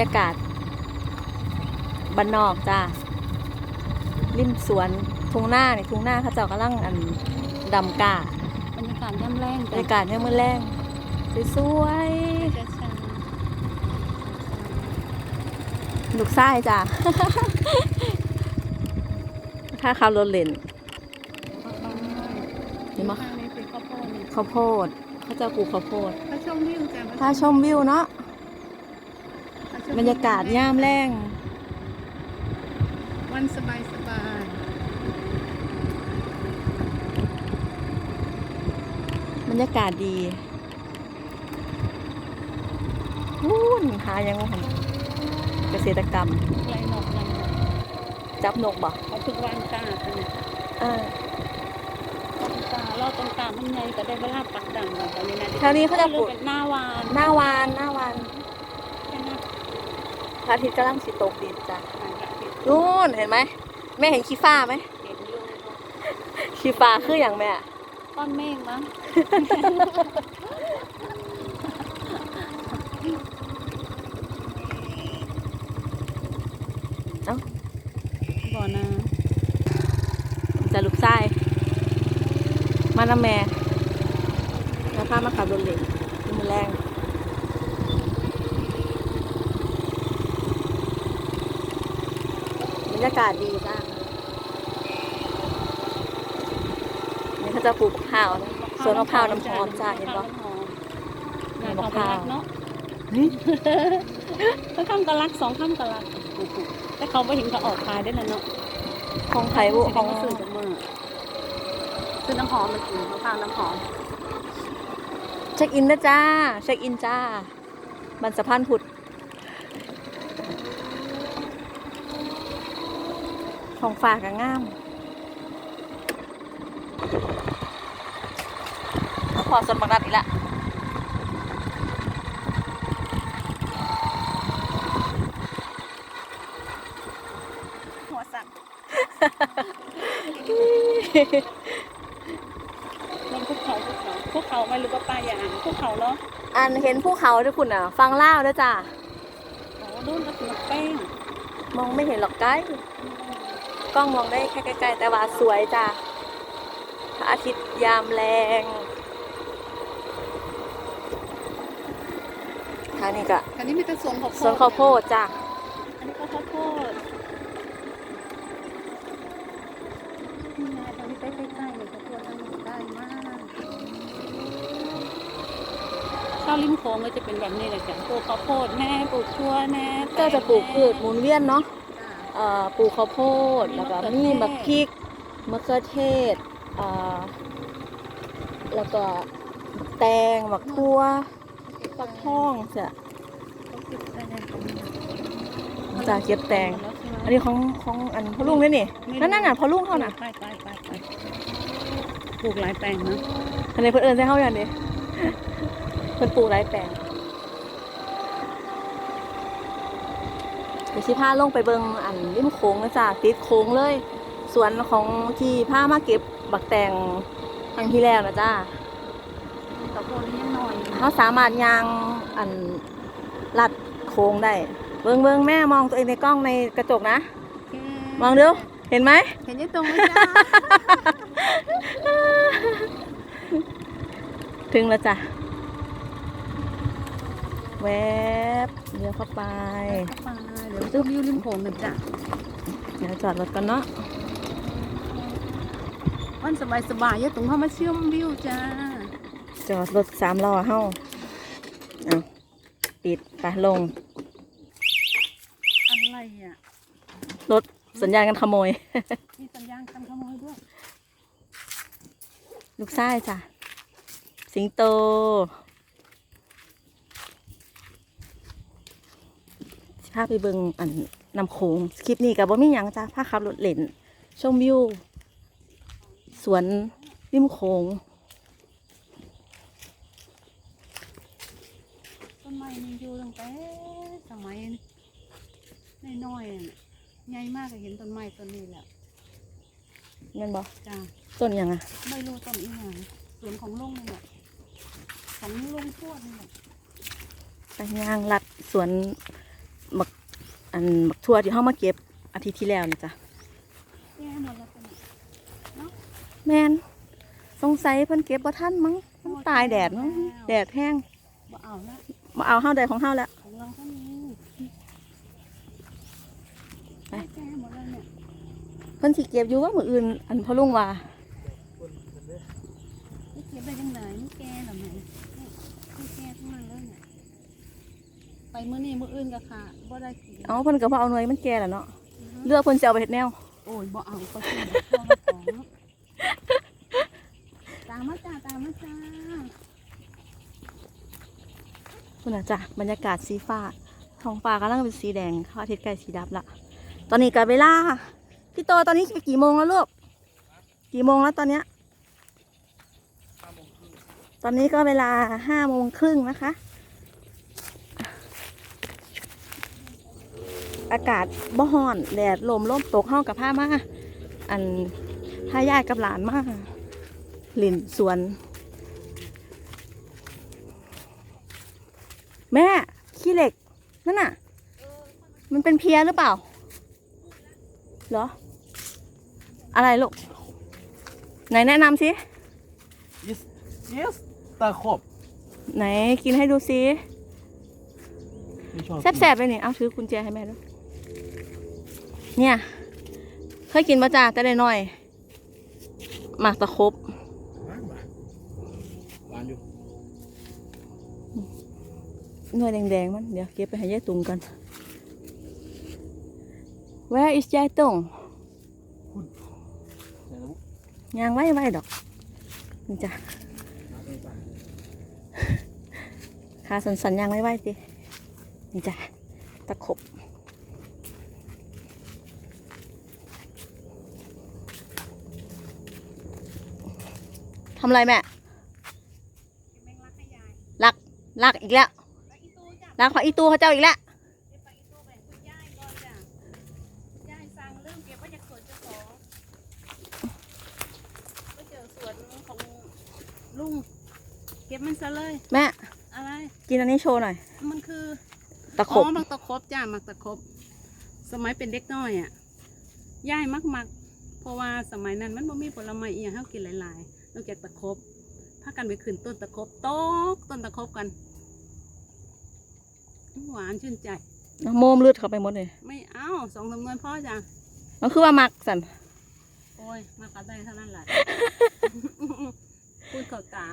รยากาศบ้านนอกจ้าริมสวนทุ่งหน้านี่ทุ่งหน้าเขาเจ้ากำลังอันดำกาบรรยากาศย่ำแรงบรรยากาศเนี่ยามมือแรงสวยๆลูกไส้จ้าถ้าขับรถเล่นเห็นปะนี่คือข้าวโพดนี่ข้าวโพดเขาจะปลูกข้าวโพดถ้าชมวิวจ้ะถ้าชมวิวเนาะถ้ชม บรรยากาศย่ามแรงวันสบายสบายบรรยากาศดีวู้นหายังไงเกษตรกรรมไรหนอกไรหนอกจับนกบ่เขาฝึกวางกาตัวนี้เออวางกาเราตรงกามันไงก็ได้เวลาปักดังแล้วตอนนี้นะแถวนี้เขาจะปลูกเป็นหน้าวานหน้าวานหน้าวานแค่นั้นพ ระอาทิตย์กำลังสิตกดินจ้ะทางละเห็นนู่นเห็นไหมแม่เห็นขี้ฟ้าไหมเห็นอยู่ขี้ฟ้าคืออย่างแม่ก้อนเมฆมั้งเอ้าบ่อน้จะลูกไส้มาน้ำแม่แล้วพามาขับรถเล่นนี่มันแรง รรยากาศดีจ้านี่เขาจะปลูกมะพร้าวนะำสวนมะพร้าวน้ำหอมจ้ะเห็นปะมะมะพพร้าร้าววน้ำหอมเนาะเฮ้ยก็ข้ามกะลักสองข้ามกะลักแต่เขาไปเห็นเขาออกขายได้แล้วเนาะของไผ่บุของเขาซื้อจากเมืองซื้อน้ำหอมมากินมะพร้าวน้ำหอมเช็คอินนะจ้าเช็คอินจ้าบันสะพานผุด ของฝากกับงาม พอสนบักนัดอีกละหัวสั่นลงภูเขาภูเขาภูเขาไหมหรือว่าปลายางภูเขาเนาะอันเห็นภูเขาด้วยคุณอะ ฟังเล่าวด้วยจ้าโอ้นู่นก็คือแป้ง มองไม่เห็นหรอกใกล้ กล้องมองได้แค่ใกล้ๆแต่ว่าสวยจ้าพระอาทิตย์ยามแรงท่านี่ก็อันนี้มีแต่สวนข้าวโพดสวนข้าวโพดจ้าอันนี้ก็ข้าวโพดนี่ไงตอนนี้ใกล้ๆเลยข้าวโพดทั้งหมดได้มากข้าวริมโค้งก็จะเป็นแบบนี้เลยจ้ะปลูกข้าวโพดแน่ปลูกชั่วแน่ก็จะปลูกพืชหมุนเวียนเนาะจ้ะเอ่อปลูกข้าวโพดแล้วก็มะเขือมีเทศมะพริกมะเขือเทศอ่อแล้วก็แตงมะทั่วฟักทองจ้ะเขาเก็บได้ตรงนี้จ้าเก็บแตง อันนี้ของของอันพ่อลุงนี่นั่นั่นน่ะพ่อลุงเขาน่ะไปไปไปไปปลูกหลายแปลงนะอันนี้เพิ่อนเอิ้นใส่เฮาอย่างนี้เพิ่นปลูกหลายแปลงเดี๋ ยวสิพาลงไปเบิ่งอันริมโค้งนะจ้ะติดโค้งเลย สวนของที่พามาเก็บบักแตงครั้งที่แล้วนะจ้าข้าวโพดนี่ยังน้อยอยู่เขาสามารถยางอันลัดโค้งได้ เบิ่งเบิ่งแม่มองตัวเองในกล้องในกระจกนะโอเคมองเดูเห็นไหมเห็นยังตรงไหมจ้าถึงแล้วจ้ะ แวบเลี้ยวเข้าไปเข้าไปเดี๋ยวซื้อวิวริมโขงหนึ่งจ้ะเดี๋ยวจอดรถกันเนาะวันสบายสบายๆอย่าตรงเข้ามาเชื่อมวิวจ้าจอดรถสามล้อเฮ้าเอาปิดไปลง อะไรอะรถสัญญาณกันขโมย มีสัญญาณการขโมยด้วยลูกชายจ้ะ สิงโต สิพาไปเบิงอันนำโขงคลิปนี้กับว่ามีหยังจ้ะพาขับรถเล่นชมวิวสวนริมโขงต้นไม้มีอยู่ตั้งแต่สมัยน้อยๆอะน่ะใหญ่มากก็เห็นต้นไม้ต้นนี้แหละแม่นบอกจ้าต้นหยังอะ ไม่รู้ต้นอีหยังสวนของลุงนี่แหละของลุงทวดนี่แหละไปย่างลัดสวน บักอันบักทั่วที่เฮามาเก็บอาทิตย์ที่แล้วนี่จ้ะแย่หมดแล้วจ้ะเนี่ยแมนสงสัยเพิ่นเก็บบ่ทันมั้งมันตายแดดมั้งแดดแห้งบ่เอาละมาเอาเฮาได้ของเฮาแล้วของเราก็มีไปแย่หมดแล้วเนี่ยเพิ่นสิเก็บอยู่ว่ามื้ออื่น อันพ่อลุงว่านี่เก็บไปจังไหนนี่แก่หรอไหมนี่นี่แก่ทั้งนั้นเลยเนี่ย ไปมื้อนี้มื้ออื่นก็ค่ะบ่ได้กินเอาเพิ่นก็บ่เอาหน่วยมันแก่แล้วเนาะเลือกเพิ่นสิเอาไปเฮ็ดแนว โอ้ยบ่เอาก็กินบ่เอาของตามมาจ้าตามมาจ้าพุ่นน่ะจ้ะบรรยากาศสีฟ้าท้องฟ้ากำลังเป็นสีแดงพระอาทิตย์ใกล้สีดับละตอนนี้ก็เวลาพี่โตตอนนี้กี่โมงแล้วลูกกี่โมงแล้วตอนเนี้ยตอนนี้ก็เวลาห้าโมงครึ่งนะคะ อากาศบ่ฮ้อนแดดลมลมตกเข้ากับผ้ามาอันผ้ายายกับหลานมาหลินสวน แม่ขี้เหล็กนั่นน่ะ มันเป็นเพียหรือเปล่าเหรอ อะไรลูก ไหนแนะนำสิ yes yes ตาขบไหนกินให้ดูสิไม่ชอบแซ่บๆเลยนี่เอาถือกุญแจให้แม่ด้วย เนี่ย เคยกินมาจ้าแต่ได้น้อยหมากตะครบหวานหวานหวานอยู่หน่วยแดงๆมัน เดี๋ยวเก็บไปให้ยายตุงกัน Where is ยายตุงไหนนะบุ๊กยางไว้ไว้ดอกนี่จ้ะมาตรงกลางขาสันสันๆยางไว้ไว้สินี่จ้ะตะขบ ทำอะไรแม่แมงลักให้ยายลักลักอีกแล้วแล้วอีตู้จ้ะลักผักอีตูเขาเจ้าอีกแล้วเก็บไปอีตู้แบ่งคุณยายก่อนจ้ะคุณยายสั่งเรื่องเก็บไว้จากสวนเจ้าของก็เจอสวนของลุงเก็บมันซะเลย แม่ อะไร กินอันนี้โชว์หน่อย มันคือตะขอ๋อบมักตะครบจ้ามักตะครบสมัยเป็นเด็กน้อยอะย่ายมักมักเพราะว่าสมัยนั้นมันบ่มีผลไม้อีหยังให้เรากินหลายๆ นอกจากตะครบพากันไปขึ้นต้นตะครบตกต้นตะครบกัน หวานชื่นใจโมมเลือดเข้าไปหมดเลยไม่เอาสองจำนวนพ่อจ้ะมันคือว่ามักสันโอ้ยมากระได้เท่านั้นแหละ พูดเข้าตา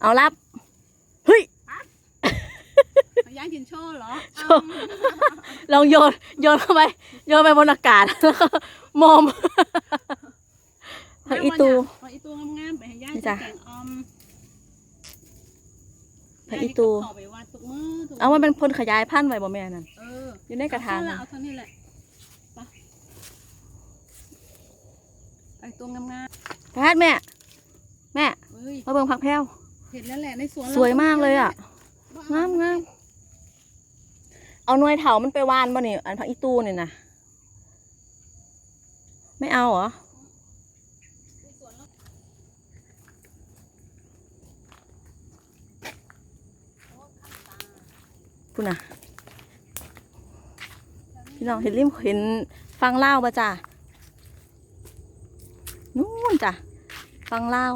เอารับ เฮ้ย ย่างกินโชว์เหรอโชว์ ลองโยนโยนเข้าไปโยนไปบนอากาศแล้วก็โมม ผักอีตูผักอีตูงามๆไปให้ย่างนี่จ้ะแกงออมผักอีตูย่างนี่ก็เข้าไปวัดทุกมื้อทุกเอามันเป็นพลขยายพันธุ์ไว้บ่แม่นั่นเอออยู่ในกระถางเอน่ะเท่านี้แหละเอาเท่านี้แหละไปไอตัวงามแพทย์แม่ แม่ๆเฮ้ยมาเบิ่งผักแพรวเห็นแล้วแหละในสวนสวยมากเลยอะบ้งามงามเอาหน่วยเถามันไปวานบ่นี่อันผักอีตูนี่นะไม่เอาเหรอ ในสวนแล้ว พูดนะพี่น้องเห็นริมเห็นฟังเล่าวปะจ้ะนู่นจ้ะฟังเล่าว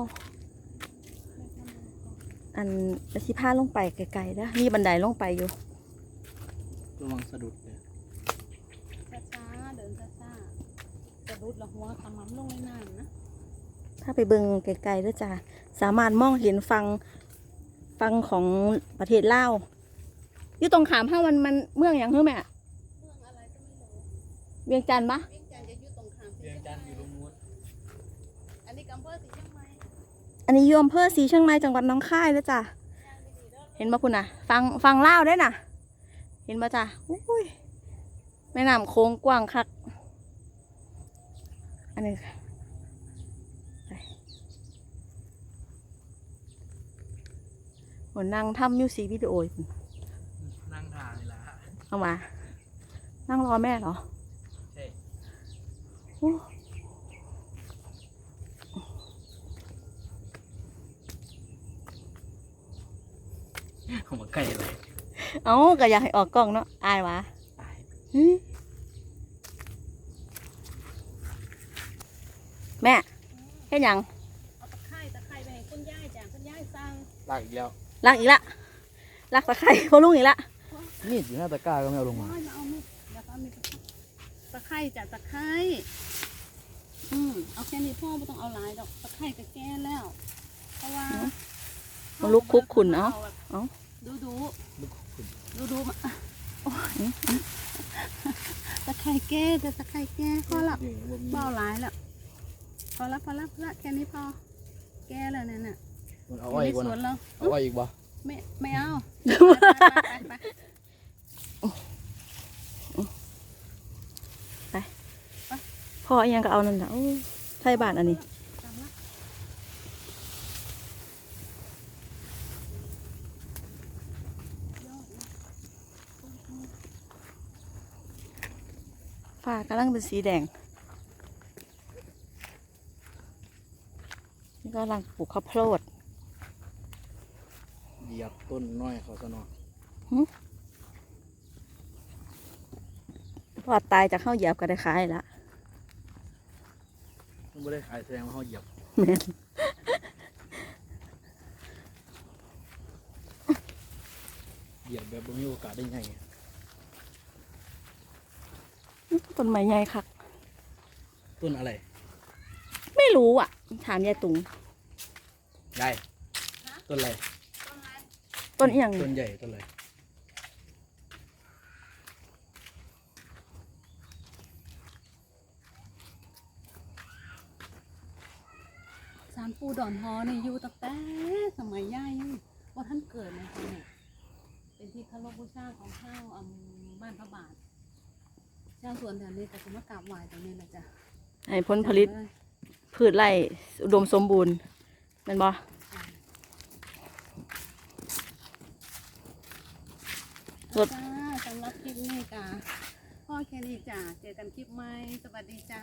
อันจะสิพาลงไปไกลๆนะมีบันไดลงไปอยู่ระวังสะดุดเลยช้าๆเดินช้าๆจะรุดละหัวขมำลงในน้ำนะถ้าไปเบิ่งไกลๆด้วยจ้ะสามารถมองเห็นฟังฟังของประเทศลาว อยู่ตรงขามห้างมันมันเมืองอย่างเฮ้แม่เรื่องอะไรก็ไม่รู้เวียงจันทร์ปะเวียงจันทร์จะอยู่ตรงข้ามเรียงจันทร์อยู่ตรงนู้นอันนี้กำเภอสีเชียงใหม่อันนี้อยู่อำเภอศรีเชียงใหม่จังหวัดหน้องคายเลยจ้ะย่างดีๆเด้อเห็นปะคุณน่ะ ฟังฟังเล่าวได้วยน่ะ เห็นปะจ้ะอุ้ยแม่น้ำโค้งกว้างคัก อันนี้ไปหัวนั่งทำมิวสิกวิดีโออยู่ นั่งทานนี่แหละ เอามา นั่งรอแม่เหรอใช่โอ้ผมมาใกล้เลยเอ้าก็อยากให้ออกกล้องเนาะอายวะตายหึแม่แค่ยังเอาตะไคร้ตะไคร้ไปให้คุณยายจ้ะคุณยายสั่งลากอีกแล้วลักอีกละลักตะไคร้พอลุงอีกละ มีดอยู่หน้าตะกร้าก็ไม่เอาลงมาโอ้ยมาเอามีดเดี๋ยวเอามีดตะไคร้จ้ะตะไคร้อืมเอาแค่นี้พ่อไม่ต้องเอาหลายดอกตะไคร้ก็แก้แล้ว เพราะว่ามาลุกคุกขุนเอาเอาดูดูลูกคุณดูดูมาโอ้ยตะไคร้แก้แต่ตะไคร้แก้พอละนี่บ่มีเบาหลายแล้วพอละพอละพอละแค่นี้พอ แก้แล้วเนี่ยน่ะมันเอาอไว้ยู่อีในกบ่สวนนะเราเอาไว้อีกบ่ไม่ไม่เอาไปไปไป พ่ออีหยังก็เอานั่นแหละโอ้ไทยบ้านอันนี้ตามละฟ้ากำลังเป็นสีแดง นี่ก็กำลังปลูกข้าวโพด เหยียบต้นน้อยเขาซะหน่อยพอตายจากข้าวเหยียบก็ได้ขายละมัน ไม่ได้ขายแสดงว่าเขาเหยียบแม่นเหยียบแบบบ่มีโอกาสได้ไงต้นไม้ใหญ่คัก ต้นอะไรไม่รู้อะ ถามยายตุงใหญ่ต้นอะไรต้นอะไรต้นอีหยังต้นใหญ่ต้นอะไรารปูดอนฮอนี่อยู่ตั้งแต่สมัยย่ายังว่าท่านเกิดนะคะเนี่ยเป็นที่เคารพบูชาของข้าวอำบ้านพระบาทชาวสวนแถวนี้ก็จะมากราบไหว้ตรงนี้นะจ๊ะให้ผลผลิตจำเลยพืชไร่อุดมสมบูรณ์แมันบ่รถจ้าสำหรับคลิปนี้จ้าพ่อแค่นี้จ้าเจอกันคลิปใหม่สวัสดีจ้า